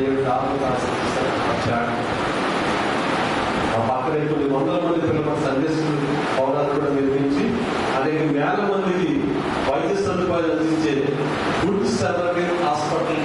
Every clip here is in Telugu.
అయ్యే కాపుదాసు వందల మంది పిల్లల సందేశం పౌరాలు కూడా మందికి వైద్య సదుపాయాలు అందించే గుడ్ సెలవు హాస్పిటల్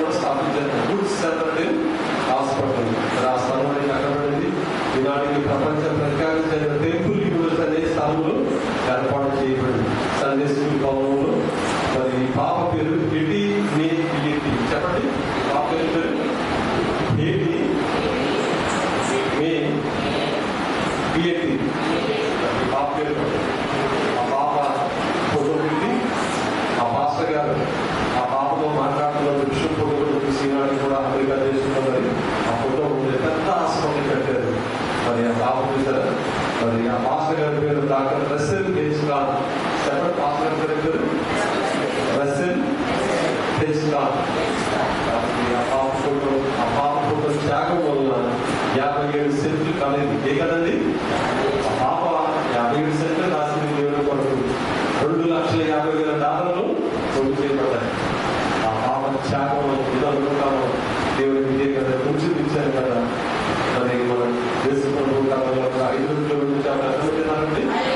ఐదు నుంచి తొమ్మిది శాతం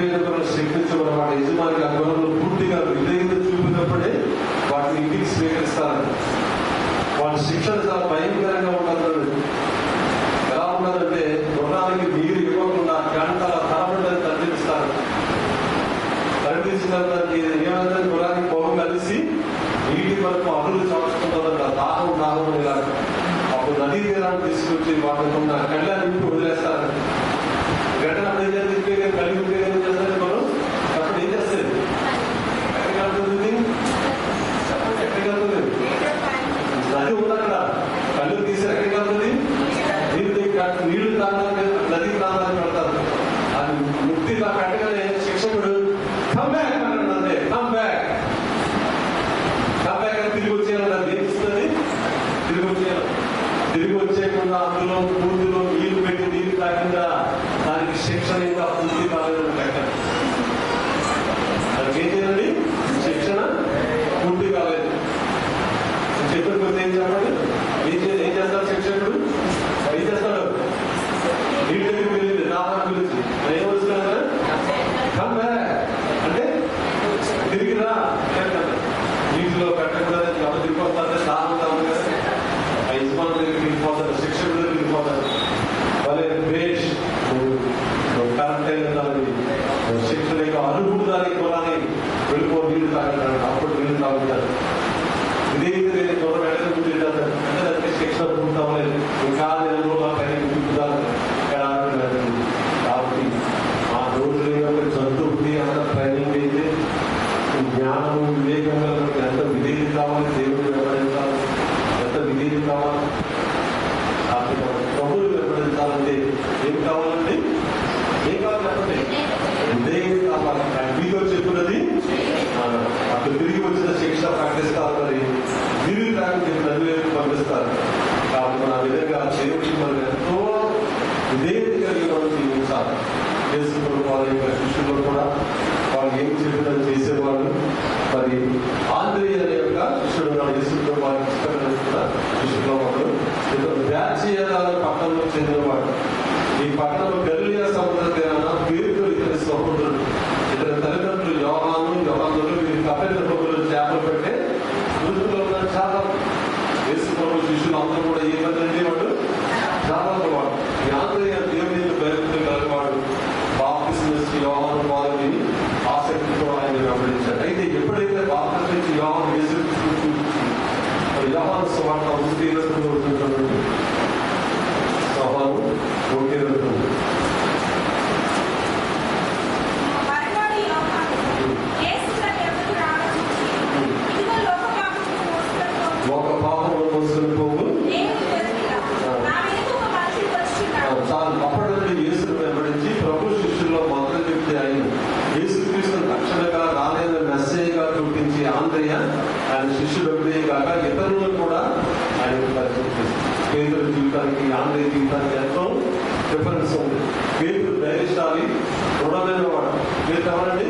పేరుతో శిక్షించడం వాళ్ళ యజమానికి అనుగుణంలో పూర్తిగా విధేయత చూపినప్పుడే వాటిని ఇంటికి స్వీకరిస్తారు వాళ్ళ శిక్షణ చాలా భయంకర నీళ్లు తాగడం లేదు ఎప్పుడైతే పాత్ర యోహాను యేసు చూస్తూ చూస్తుంది యోహాను సువార్త ఒకటి ఇరవై తొమ్మిది స్నేహితుల జీవితానికి ఆన్లైన్ జీవితానికి ఎంతో డిఫరెన్స్ ఉంది. మీరు ధైర్యశాలి దృఢమైన వాడు మీరు కావాలండి?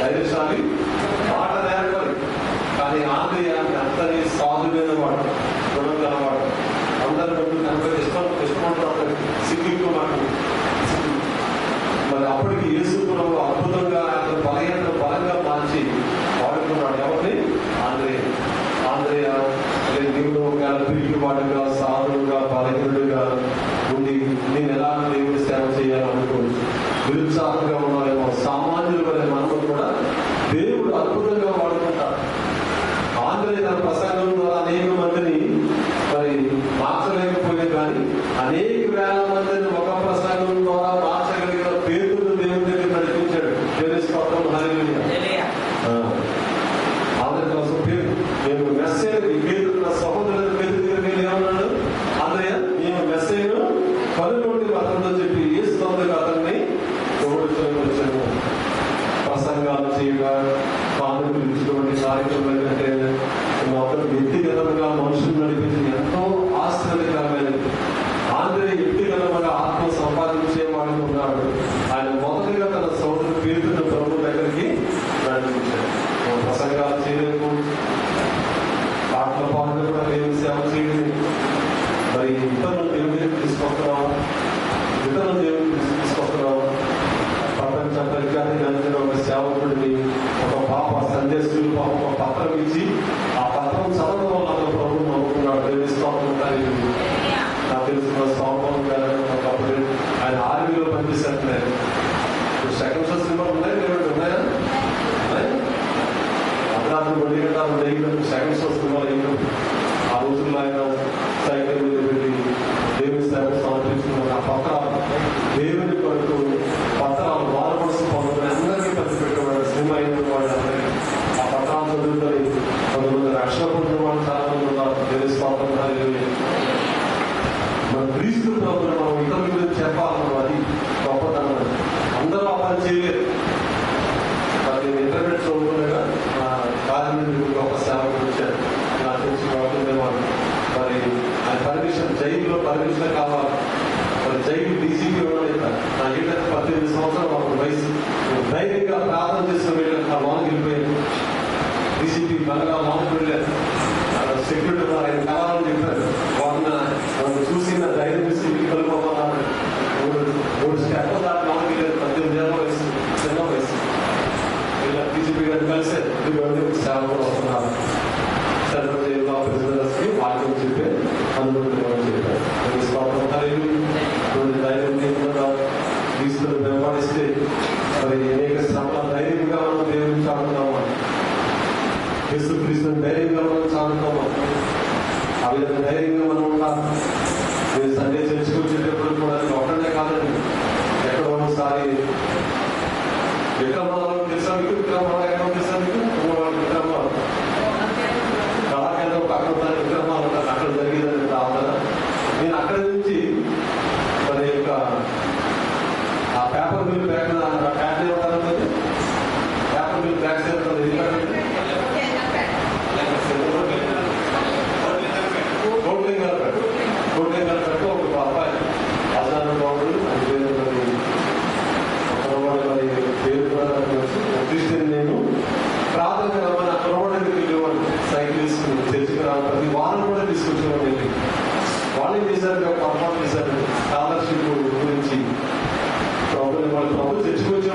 ధైర్యశాలి మాట నేర్పరి కానీ ఆంధ్రయానికి అంతని సాధుడైన వాడు దృఢం గలవాడు అందరి డబ్బులు కనుక ఇష్టం ఇష్టమంటారు సిగ్గు మాకు మరి అప్పటికి యేసుపురంలో అద్భుతంగా అతను బలహీన బలంగా మార్చి వాడుకున్నాడు. ఎవరిని? ఆంధ్రయ్య ساتھ سیوا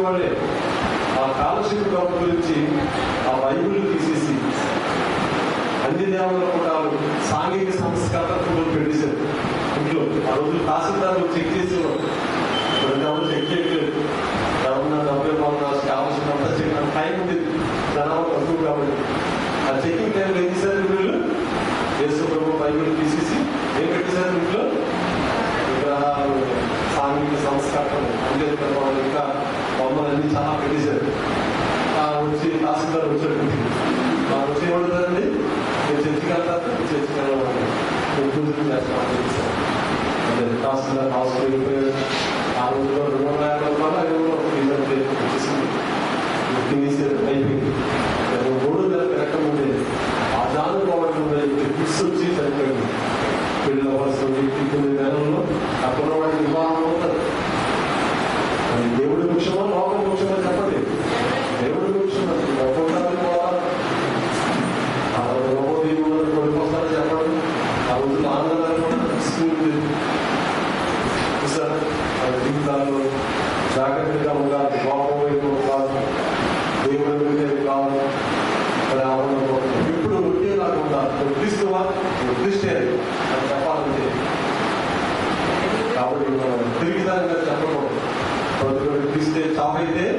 వాళ్ళే ఆ కాలక్షేప డబ్బు గురించి ఆ బైబుల్ తీసేసి అన్ని దేవాల కూడా సాంఘిక సంస్కర్తలు పెట్టేశారు. ఇంట్లో ఆ రోజు తహసీల్దారులు చెక్ చేసి ఎవరు చెక్ చేయట్లేదు. టైం ఉంది జనాభా తక్కువ కాబట్టి ఆ చెక్కింగ్ టైం ఏం చేశారు వీళ్ళు? దేశ బైబుల్ తీసేసి ఏం పెట్టేశారు ఇంట్లో? సాంఘిక సంస్కారం that happens. And then council and house will repair. আর ওগুলো রোগ না করবা এগুলো রিজার্ভে ফিনিশের টাইপিং এবং రోడ్డు పెట్టకముందే అదాను పోవడముందే తీసుకొచ్చి సరిపోయింది పిల్లల వలస వ్యక్తిత్వం విధానంలో అక్కడ వాడి వివాహం అవుతారు అది దేవుడి ముఖ్యమో లోకం ముఖ్యమో చెప్పలేదు سماجی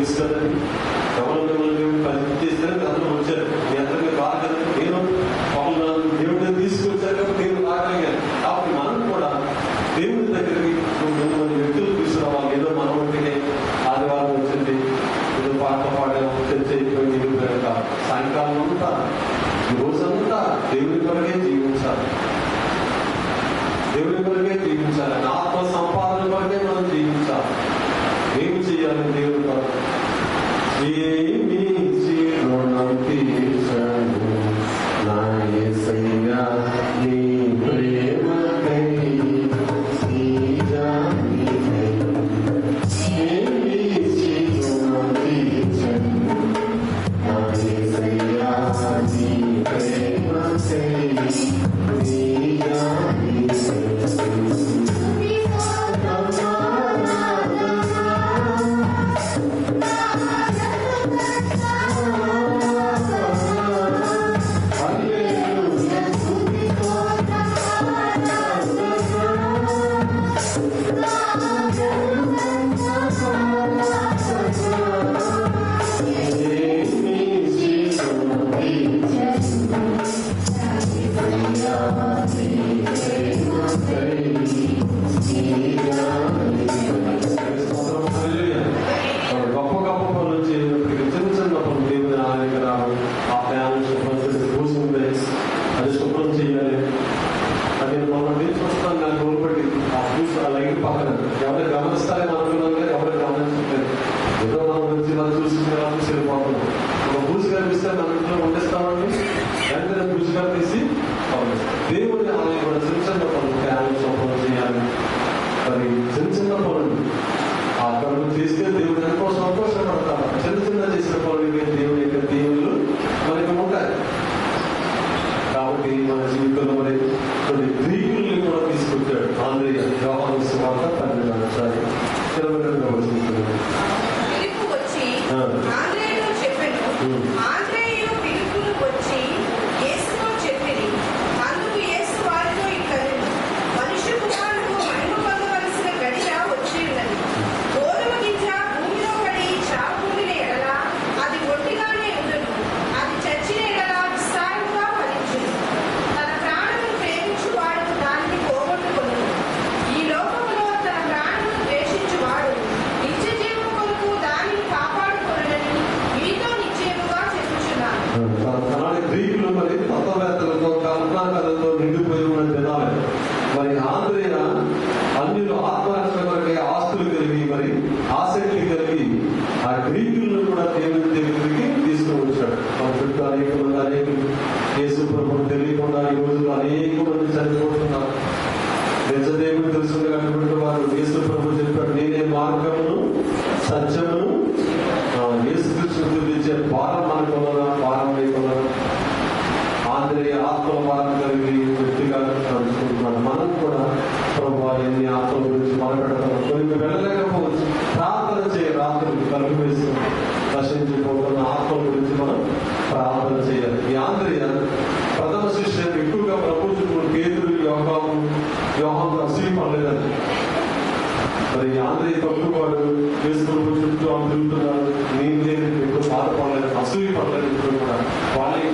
reason మనం కూడా ప్రభు ఎన్ని ఆత్మల గురించి మొదలుపెడతాం కొన్ని వెళ్ళలేకపోవచ్చు. ప్రార్థన చేయ రాత్రులు కలుపు వేస్తాం నశించిపోతున్న ఆత్మల గురించి మనం ప్రార్థన చేయాలి. ఈ ఆంధ్రయ ప్రథమ శిష్యులు ఎక్కువగా ప్రభు చుట్టూ కేంద్రులు యోగాము యోగం అసలు మరి ఆంధ్రయ తప్పుకోడు వేసుకుని చుట్టూ అందరుతున్నారు నేను లేదు ఎప్పుడు బాధపడలేదు అసూయ ఇప్పుడు కూడా. వాళ్ళకి